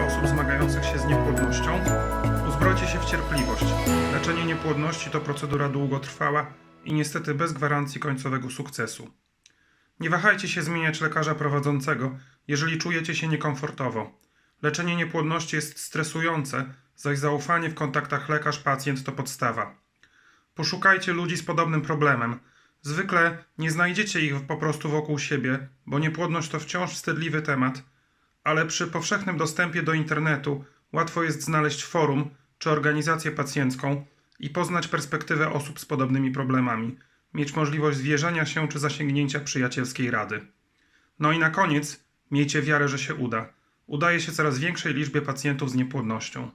rozwoju osób zmagających się z niepłodnością, uzbrojcie się w cierpliwość. Leczenie niepłodności to procedura długotrwała i niestety bez gwarancji końcowego sukcesu. Nie wahajcie się zmieniać lekarza prowadzącego, jeżeli czujecie się niekomfortowo. Leczenie niepłodności jest stresujące, zaś zaufanie w kontaktach lekarz-pacjent to podstawa. Poszukajcie ludzi z podobnym problemem. Zwykle nie znajdziecie ich po prostu wokół siebie, bo niepłodność to wciąż wstydliwy temat – ale przy powszechnym dostępie do internetu łatwo jest znaleźć forum czy organizację pacjencką i poznać perspektywę osób z podobnymi problemami, mieć możliwość zwierzenia się czy zasięgnięcia przyjacielskiej rady. No i na koniec miejcie wiarę, że się uda. Udaje się coraz większej liczbie pacjentów z niepłodnością.